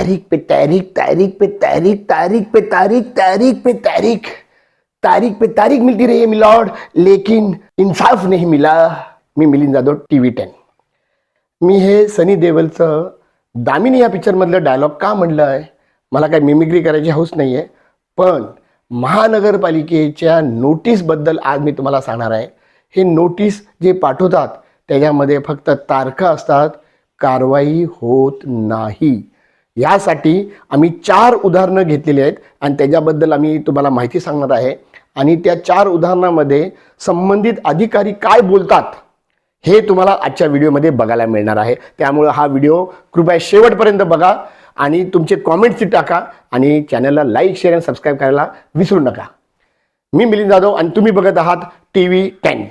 तारीख पे तारीख तारीख पे तारीख तारीख पे तारीख तारीख पे तारीख। तारीख पे तारीख मिलती रही है मिलॉर्ड लेकिन इन्साफ नहीं मिला। मी Milind Jadhav T V ten. मी हे सनी देवलचं दामिनी या पिक्चरमधलं डायलॉग का म्हणलं आहे? मला काही मिमिक्री करायची हौस नाही आहे पण महानगरपालिकेच्या नोटीसबद्दल आज मी तुम्हाला सांगणार आहे. हे नोटीस जे पाठवतात त्याच्यामध्ये फक्त तारखा असतात कारवाई होत नाही. यासाठी आम्ही चार उदाहरणं घेतलेली आहेत आणि त्याच्याबद्दल आम्ही तुम्हाला माहिती सांगणार आहे. आणि त्या चार उदाहरणामध्ये संबंधित अधिकारी काय बोलतात हे तुम्हाला आजच्या व्हिडिओमध्ये बघायला मिळणार आहे. त्यामुळं हा व्हिडिओ कृपया शेवटपर्यंत बघा आणि तुमचे कॉमेंट्स टाका आणि चॅनलला लाईक शेअर आणि सबस्क्राईब करायला विसरू नका. मी मिलिंद जाधव आणि तुम्ही बघत आहात टी व्ही टेन.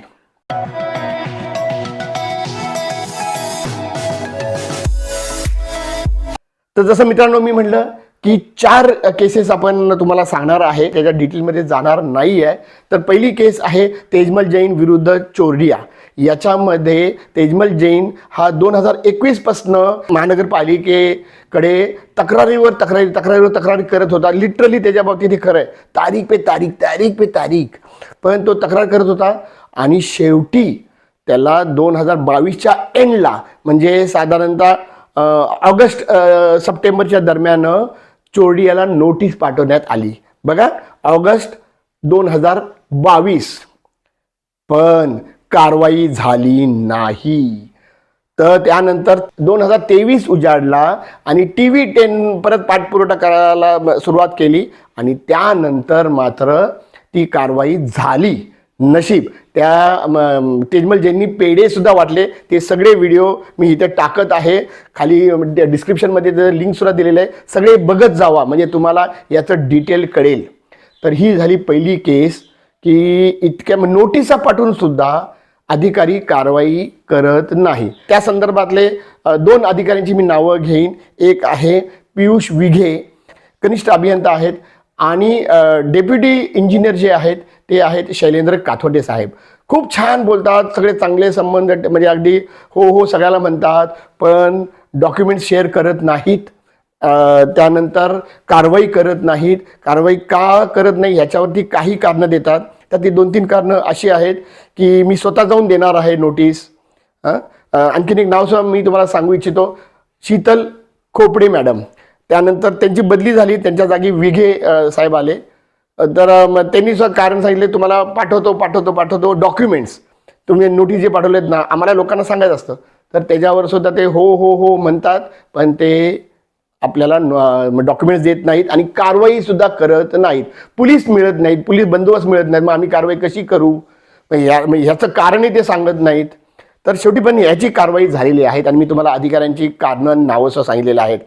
तर जसं मित्रांनो मी म्हटलं की चार केसेस आपण तुम्हाला सांगणार आहे त्याच्या डिटेलमध्ये जाणार नाही आहे तर पहिली केस आहे तेजमल जैन विरुद्ध चोरडिया. याच्यामध्ये तेजमल जैन हा दोन हजार एकवीसपासनं महानगरपालिकेकडे तक्रारीवर तक्रारी तक्रारीवर तक्रारी करत होता. लिटरली त्याच्या बाबतीत हे खरं आहे तारीख पे तारीख तारीख पे तारीख. पण तो तक्रार करत होता आणि शेवटी त्याला दोन हजार बावीसच्या एंडला म्हणजे साधारणतः ऑगस्ट सप्टेंबरच्या दरम्यान चोरडियाला नोटीस पाठवण्यात आली. बघा ऑगस्ट दोन हजार बावीस. पण कारवाई झाली नाही. तर त्यानंतर दोन हजार तेवीस उजाडला आणि टी व्ही टेन परत पाठपुरवठा करायला सुरुवात केली आणि त्यानंतर मात्र ती कारवाई झाली. नशीब. त्या तेजमल ज्यांनी पेढे सुद्धा वाटले. ते सगळे व्हिडिओ मी इथे टाकत आहे. खाली डिस्क्रिप्शनमध्ये लिंक सुद्धा दिलेलं आहे. सगळे बघत जावा म्हणजे तुम्हाला याचं डिटेल कळेल. तर ही झाली पहिली केस की इतक्या नोटिसा पाठवून सुद्धा अधिकारी कारवाई करत नाही. त्या संदर्भातले दोन अधिकाऱ्यांची मी नावं घेईन. एक आहे पियुष विघे कनिष्ठ अभियंता आहेत. आणि डेप्युटी इंजिनियर जे आहेत ते आहेत शैलेंद्र काथोडे साहेब. खूप छान बोलतात सगळे चांगले संबंध म्हणजे अगदी हो हो सगळ्याला म्हणतात पण डॉक्युमेंट शेअर करत नाहीत. त्यानंतर कारवाई करत नाहीत. कारवाई का करत नाही ह्याच्यावरती काही कारणं देतात. त्यातली दोन तीन कारणं अशी आहेत की मी स्वतः जाऊन देणार आहे नोटीस. आणखीन एक नाव मी तुम्हाला सांगू इच्छितो. शीतल खोपडे मॅडम. त्यानंतर त्यांची बदली झाली त्यांच्या जागी विघे साहेब आले. तर मग त्यांनी सुद्धा कारण सांगितले तुम्हाला पाठवतो पाठवतो पाठवतो डॉक्युमेंट्स तुम्ही नोटीस जे पाठवलेत ना आम्हाला लोकांना सांगायचं असतं. तर त्याच्यावर सुद्धा ते हो हो हो म्हणतात पण ते आपल्याला डॉक्युमेंट्स देत नाहीत आणि कारवाई सुद्धा करत नाहीत. पोलीस मिळत नाहीत पोलीस बंदोबस्त मिळत नाहीत. मग आम्ही कारवाई कशी करू? मग ह्या मग ह्याचं कारणही ते सांगत नाहीत. तर शेवटी पण याची कारवाई झालेली आहेत आणि मी तुम्हाला अधिकाऱ्यांची कारणं नावंसं सांगितलेलं आहेत.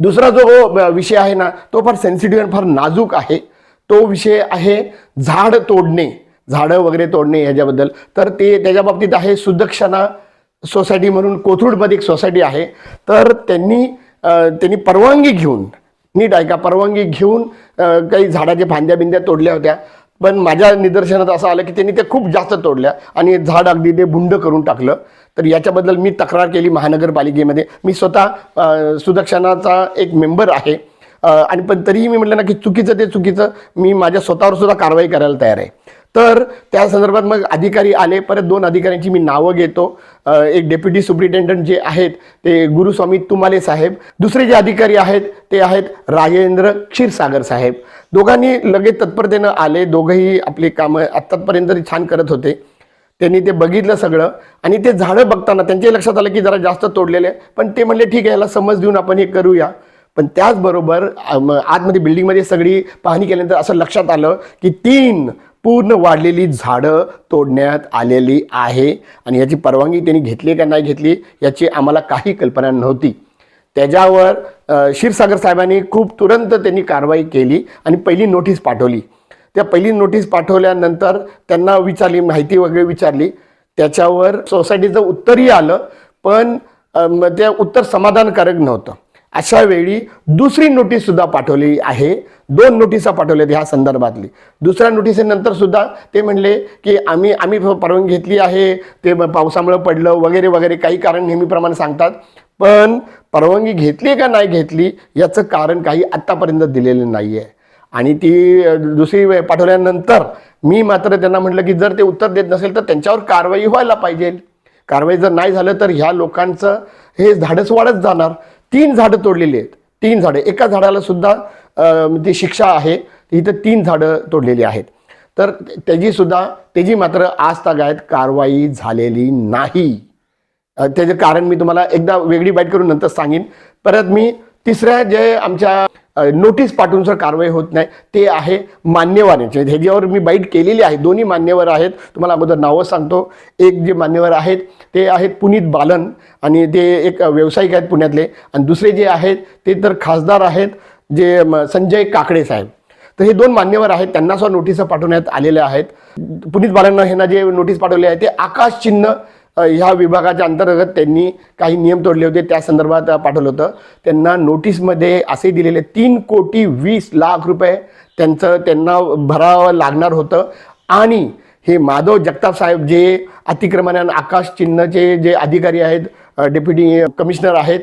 दुसरा जो विषय आहे ना तो फार सेन्सिटिव्ह आणि फार नाजूक आहे. तो विषय आहे झाड तोडणे झाडं वगैरे तोडणे ह्याच्याबद्दल. तर ते त्याच्या बाबतीत आहे सुदक्षणा सोसायटी म्हणून कोथरूडमध्ये एक सोसायटी आहे. तर त्यांनी त्यांनी परवानगी घेऊन नीट ऐका परवानगी घेऊन काही झाडाच्या फांद्या बिंद्या तोडल्या होत्या. पण माझ्या निदर्शनात असं आलं की त्यांनी ते खूप जास्त तोडल्या आणि झाड अगदी ते भुंड करून टाकलं. तर याच्याबद्दल मी तक्रार केली महानगरपालिकेमध्ये. मी स्वतः सुदक्षणाचा एक मेंबर आहे. आणि पण तरीही मी म्हटलं ना की चुकीचं ते चुकीचं. मी माझ्या स्वतःवर सुद्धा कारवाई करायला तयार आहे. तर त्या संदर्भात मग अधिकारी आले परत दोन अधिकाऱ्यांची मी नावं घेतो. एक डेप्युटी सुप्रिटेंडंट जे आहेत ते गुरुस्वामी तुमाले साहेब. दुसरे जे अधिकारी आहेत ते आहेत राजेंद्र क्षीरसागर साहेब. दोघांनी लगेच तत्परतेनं आले. दोघंही आपली कामं आत्तापर्यंत छान करत होते. त्यांनी ते बघितलं सगळं आणि ते झाडं बघताना त्यांच्या लक्षात आलं की जरा जास्त तोडलेले पण ते म्हणले ठीक आहे याला समज देऊन आपण हे करूया. पण त्याचबरोबर आतमध्ये बिल्डिंगमध्ये सगळी पाहणी केल्यानंतर असं लक्षात आलं की तीन पूर्ण वाढलेली झाडं तोडण्यात आलेली आहे. आणि याची परवानगी त्यांनी घेतली का नाही घेतली याची आम्हाला काही कल्पना नव्हती. त्याच्यावर क्षीरसागर साहेबांनी खूप तुरंत त्यांनी कारवाई केली आणि पहिली नोटीस पाठवली. त्या पहिली नोटीस पाठवल्यानंतर त्यांना विचारली माहिती वगैरे विचारली. त्याच्यावर सोसायटीचं उत्तरही आलं पण ते उत्तर समाधानकारक नव्हतं. अशा वेळी दुसरी नोटीस सुद्धा पाठवली आहे. दोन नोटिसा पाठवल्यात ह्या संदर्भातली. दुसऱ्या नोटिसीनंतर सुद्धा ते म्हणले की आम्ही आम्ही परवानगी घेतली आहे. ते पावसामुळे पडलं वगैरे वगैरे काही कारण नेहमीप्रमाणे सांगतात. पण परवानगी घेतली का नाही घेतली याचं कारण काही आत्तापर्यंत दिलेलं नाही आहे आणि ती दुसरी पाठवल्यानंतर मी मात्र त्यांना म्हटलं की जर ते उत्तर देत नसेल तर त्यांच्यावर कारवाई व्हायला पाहिजे. कारवाई जर नाही झालं तर ह्या लोकांचं हे धाडस वाढत जाणार. तीन झाडं तोडलेली आहेत. तीन झाडं. एका झाडाला सुद्धा ती शिक्षा आहे. इथं तीन झाडं तोडलेली आहेत. तर त्याची सुद्धा त्याची मात्र आज तागायत कारवाई झालेली नाही. त्याचं कारण मी तुम्हाला एकदा वेगळी बाईट करून नंतर सांगेन. परत मी तिसऱ्या जे आमच्या नोटीस पाठवून जर कारवाई होत नाही ते आहे मान्यवरांचे. ह्याच्यावर मी बाईट केलेली आहे दोन्ही मान्यवर आहेत तुम्हाला अगोदर नावं सांगतो. एक जे मान्यवर आहेत ते आहेत पुनीत बालन आणि ते एक व्यावसायिक आहेत पुण्यातले. आणि दुसरे जे आहेत ते तर खासदार आहेत जे संजय काकडे साहेब. तर हे दोन मान्यवर आहेत त्यांना सुद्धा नोटीस पाठवण्यात आलेल्या आहेत. पुनीत बालांना ह्यांना जे नोटीस पाठवले आहे ते आकाश चिन्ह ह्या विभागाच्या अंतर्गत त्यांनी काही नियम तोडले होते. त्या संदर्भात पाठवलं होतं. त्यांना नोटीसमध्ये असे दिलेले तीन कोटी वीस लाख रुपये त्यांचं त्यांना भरावं लागणार होतं. आणि हे माधव जगताप साहेब जे अतिक्रमण आकाश चिन्हचे जे अधिकारी आहेत डेप्युटी कमिशनर आहेत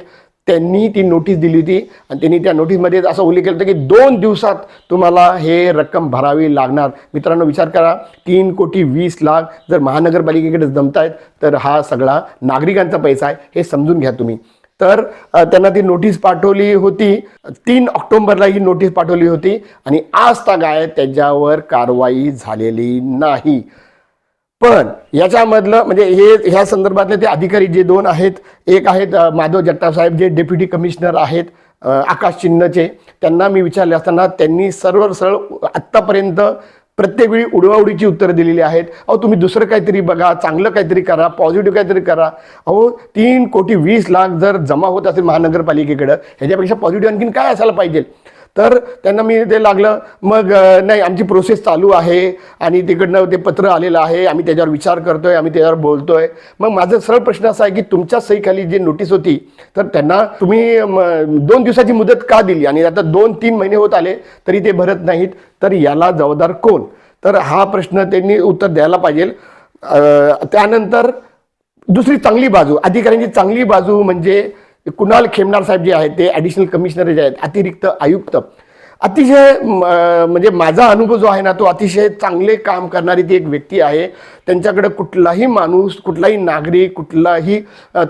त्यांनी ती नोटीस दिली होती आणि त्यांनी त्या नोटीसमध्ये असं उल्लेख केलं होतं की दोन दिवसात तुम्हाला हे रक्कम भरावी लागणार. मित्रांनो विचार करा तीन कोटी वीस लाख जर महानगरपालिकेकडे जमतायत तर हा सगळा नागरिकांचा पैसा आहे हे समजून घ्या तुम्ही. तर त्यांना ती नोटीस पाठवली होती. तीन ऑक्टोबरला ही नोटीस पाठवली होती आणि आज तागायत त्याच्यावर कारवाई झालेली नाही. पण याच्यामधलं म्हणजे हे ह्या संदर्भातले ते अधिकारी जे दोन आहेत एक आहेत माधव जगताप साहेब जे डेप्युटी कमिशनर आहेत आकाश चिन्हचे त्यांना मी विचारले असताना त्यांनी सर्व सरळ आत्तापर्यंत प्रत्येक वेळी उडवाउडीची उत्तरं दिलेली आहेत. अहो तुम्ही दुसरं काहीतरी बघा चांगलं काहीतरी करा पॉझिटिव्ह काहीतरी करा. अहो तीन कोटी वीस लाख जर जमा होत असेल महानगरपालिकेकडं ह्याच्यापेक्षा पॉझिटिव्ह आणखीन काय असायला पाहिजे? तर त्यांना मी ते लागलं. मग नाही आमची प्रोसेस चालू आहे आणि तिकडनं ते पत्र आलेलं आहे. आम्ही त्याच्यावर विचार करतो आहे आम्ही त्याच्यावर बोलतो आहे मग माझा सरळ प्रश्न असा आहे की तुमच्या सहीखाली जी नोटीस होती तर त्यांना तुम्ही दोन दिवसाची मुदत का दिली? आणि आता दोन तीन महिने होत आले तरी ते भरत नाहीत. तर याला जबाबदार कोण? तर हा प्रश्न त्यांनी उत्तर द्यायला पाहिजे. त्यानंतर दुसरी चांगली बाजू अधिकाऱ्यांची चांगली बाजू म्हणजे कुणाल खेमनार साहेब जे आहेत ते ॲडिशनल कमिशनर जे आहेत अतिरिक्त आयुक्त अतिशय म, म्हणजे माझा अनुभव जो आहे ना तो अतिशय चांगले काम करणारी ती एक व्यक्ती आहे. त्यांच्याकडे कुठलाही माणूस कुठलाही नागरिक कुठलाही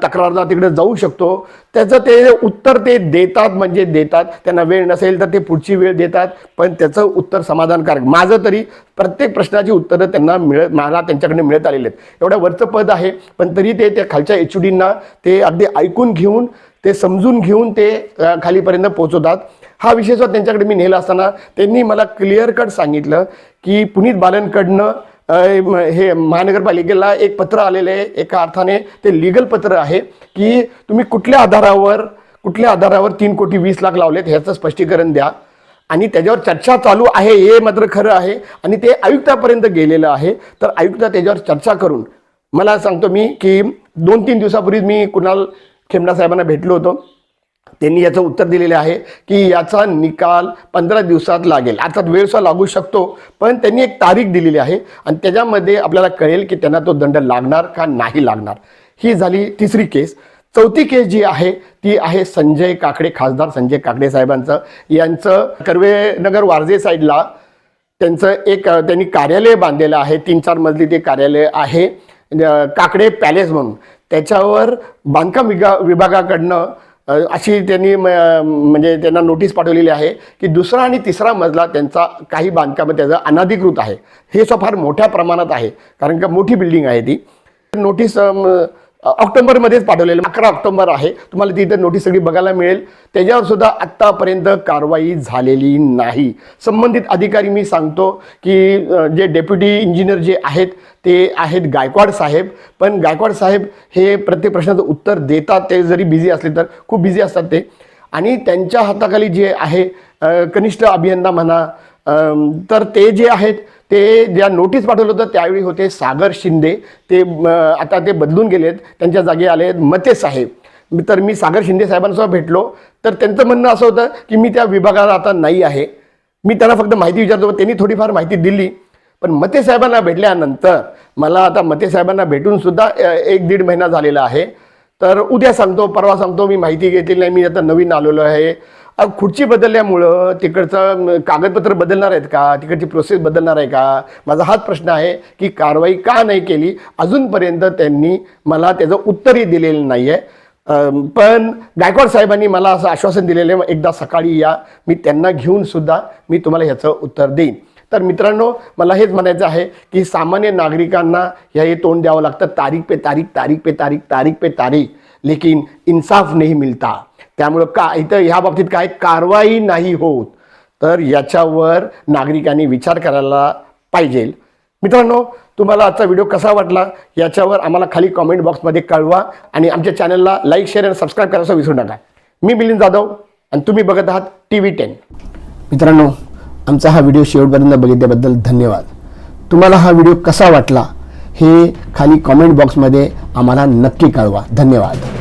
तक्रारदार तिकडे जाऊ शकतो. त्याचं ते उत्तर ते देतात म्हणजे देतात. त्यांना वेळ नसेल तर ते पुढची वेळ देतात. पण त्याचं उत्तर समाधानकारक. माझं तरी प्रत्येक प्रश्नाची उत्तरं त्यांना मिळत मला त्यांच्याकडे मिळत आलेले आहेत. एवढ्या वरचं पद आहे. पण तरी ते त्या खालच्या एच डींना ते अगदी ऐकून घेऊन ते समजून घेऊन ते खालीपर्यंत पोहोचवतात. हा विषय त्यांच्याकडे मी नेला असताना त्यांनी मला क्लिअर कट सांगितलं की पुनीत बालनकडनं हे महानगरपालिकेला एक पत्र आलेलं आहे. एका अर्थाने ते लिगल पत्र आहे की तुम्ही कुठल्या आधारावर कुठल्या आधारावर तीन कोटी वीस लाख लावलेत ह्याचं स्पष्टीकरण द्या. आणि त्याच्यावर चर्चा चालू आहे हे मात्र खरं आहे. आणि ते आयुक्तापर्यंत गेलेलं आहे. तर आयुक्त त्याच्यावर चर्चा करून मला सांगतो मी की दोन तीन दिवसापूर्वी मी कुणाल खेमडा साहेबांना भेटलो होतो. त्यांनी याचं उत्तर दिलेलं आहे की याचा निकाल पंधरा दिवसात लागेल. अर्थात वेळसा लागू शकतो पण त्यांनी एक तारीख दिलेली आहे आणि त्याच्यामध्ये आपल्याला कळेल की त्यांना तो दंड लागणार का नाही लागणार. ही झाली तिसरी केस. चौथी केस जी आहे ती आहे संजय काकडे खासदार संजय काकडे साहेबांचं. यांचं कर्वेनगर वारजे साईडला त्यांचं एक त्यांनी कार्यालय बांधलेलं आहे. तीन चार मजली ते कार्यालय आहे. काकडे पॅलेस म्हणून. त्याच्यावर बांधकाम विगा विभागाकडनं अशी त्यांनी म, म्हणजे त्यांना नोटीस पाठवलेली आहे की दुसरा आणि तिसरा मजला त्यांचा काही बांधकाम त्याचं अनाधिकृत आहे. हे सुद्धा फार मोठ्या प्रमाणात आहे. कारण का मोठी बिल्डिंग आहे ती. नोटीस ऑक्टोबरमध्येच पाठवलेलं अकरा ऑक्टोबर आहे. तुम्हाला तिथे नोटीस सगळी बघायला मिळेल. त्याच्यावर सुद्धा आत्तापर्यंत कारवाई झालेली नाही. संबंधित अधिकारी मी सांगतो की जे डेप्युटी इंजिनियर जे आहेत ते आहेत गायकवाड साहेब. पण गायकवाड साहेब हे प्रत्येक प्रश्नाचं उत्तर देतात. ते जरी बिझी असले तर खूप बिझी असतात ते. आणि त्यांच्या हाताखाली जे आहे कनिष्ठ अभियंता म्हणा तर ते जे आहेत ते ज्या नोटीस पाठवलं होतं त्यावेळी होते सागर शिंदे. ते आता ते बदलून गेलेत. त्यांच्या जागी आले आहेत मते साहेब. तर मी सागर शिंदे साहेबांसोबत भेटलो. तर त्यांचं म्हणणं असं होतं की मी त्या विभागात आता नाही आहे. मी त्यांना फक्त माहिती विचारतो. त्यांनी थोडीफार माहिती दिली. पण मते साहेबांना भेटल्यानंतर मला आता मते साहेबांना भेटूनसुद्धा एक दीड महिना झालेला आहे. तर उद्या सांगतो परवा सांगतो मी माहिती घेतली नाही. मी आता नवीन आलेलो आहे. खुर्ची बदलल्यामुळं तिकडचं कागदपत्र बदलणार आहेत का? तिकडची प्रोसेस बदलणार आहे का? माझा हाच प्रश्न आहे की कारवाई का नाही केली? अजूनपर्यंत त्यांनी मला त्याचं उत्तरही दिलेलं नाही आहे पण गायकवाड साहेबांनी मला असं आश्वासन दिलेलं आहे एकदा सकाळी या. मी त्यांना घेऊन सुद्धा मी तुम्हाला ह्याचं उत्तर देईन. तर मित्रांनो मला हेच म्हणायचं आहे की सामान्य नागरिकांना हे तोंड द्यावं लागतं. तारीख पे तारीख तारीख पे तारीख तारीख पे तारीख. लेकिन इन्साफ नाही मिळता. त्यामुळं का इथं ह्या बाबतीत काय कारवाई नाही होत. तर याच्यावर नागरिकांनी विचार करायला पाहिजे. मित्रांनो तुम्हाला आजचा व्हिडिओ कसा वाटला याच्यावर आम्हाला खाली कॉमेंट बॉक्समध्ये कळवा आणि आमच्या चॅनलला लाईक शेअर आणि सबस्क्राईब करायचं विसरू नका. मी मिलिंद जाधव आणि तुम्ही बघत आहात टी व्ही टेन मित्रांनो आमचा हा व्हिडिओ शेवटपर्यंत बघितल्याबद्दल धन्यवाद. तुम्हाला हा व्हिडिओ कसा वाटला हे खाली कॉमेंट बॉक्समध्ये आम्हाला नक्की कळवा. धन्यवाद.